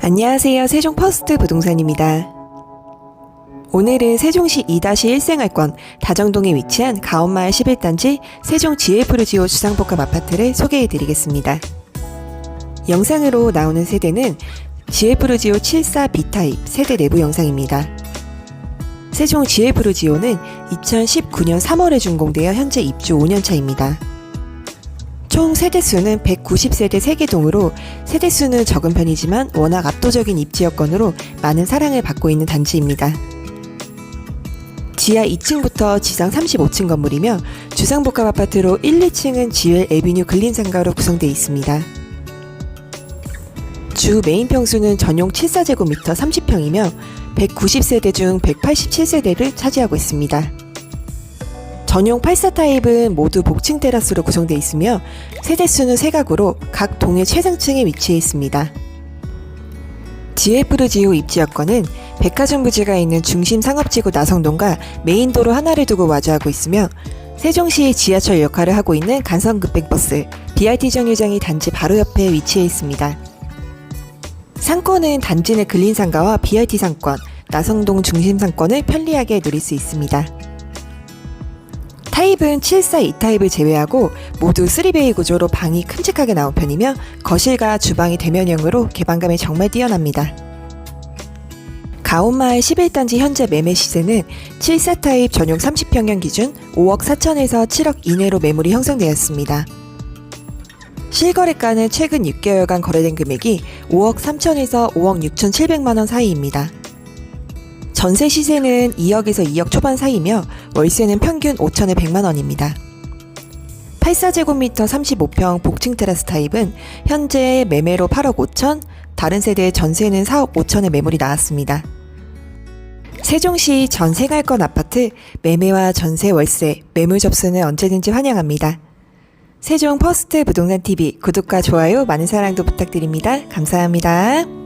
안녕하세요. 세종 퍼스트 부동산입니다. 오늘은 세종시 2-1 생활권 다정동에 위치한 가온마을 11단지 세종 GF르지오 주상복합 아파트를 소개해 드리겠습니다. 영상으로 나오는 세대는 GF르지오 74B타입 세대 내부 영상입니다. 세종 GF르지오는 2019년 3월에 준공되어 현재 입주 5년차입니다. 총 세대수는 190세대 3개동으로 세대수는 적은 편이지만 워낙 압도적인 입지 여건으로 많은 사랑을 받고 있는 단지입니다. 지하 2층부터 지상 35층 건물이며 주상복합 아파트로 1, 2층은 지웰 에비뉴 근린 상가로 구성되어 있습니다. 주 메인 평수는 전용 74제곱미터 30평이며 190세대 중 187세대를 차지하고 있습니다. 전용 84 타입은 모두 복층 테라스로 구성되어 있으며 세대수는 세각으로 각 동의 최상층에 위치해 있습니다. 지에프르지오 입지 여건은 백화점 부지가 있는 중심 상업지구 나성동과 메인도로 하나를 두고 마주하고 있으며 세종시 지하철 역할을 하고 있는 간선급행버스 BRT 정류장이 단지 바로 옆에 위치해 있습니다. 상권은 단지 내 근린상가와 BRT 상권, 나성동 중심 상권을 편리하게 누릴 수 있습니다. 타입은 74 2타입을 제외하고 모두 3베이 구조로 방이 큼직하게 나온 편이며 거실과 주방이 대면형으로 개방감이 정말 뛰어납니다. 가온마을 11단지 현재 매매 시세는 74 타입 전용 30평형 기준 5억 4천에서 7억 이내로 매물이 형성되었습니다. 실거래가는 최근 6개월간 거래된 금액이 5억 3천에서 5억 6천 7백만 원 사이입니다. 전세 시세는 2억에서 2억 초반 사이며 월세는 평균 5천에 100만 원입니다. 84제곱미터 35평 복층 테라스 타입은 현재 매매로 8억 5천, 다른 세대의 전세는 4억 5천에 매물이 나왔습니다. 세종시 전 생활권 아파트 매매와 전세 월세, 매물 접수는 언제든지 환영합니다. 세종 퍼스트 부동산 TV 구독과 좋아요 많은 사랑도 부탁드립니다. 감사합니다.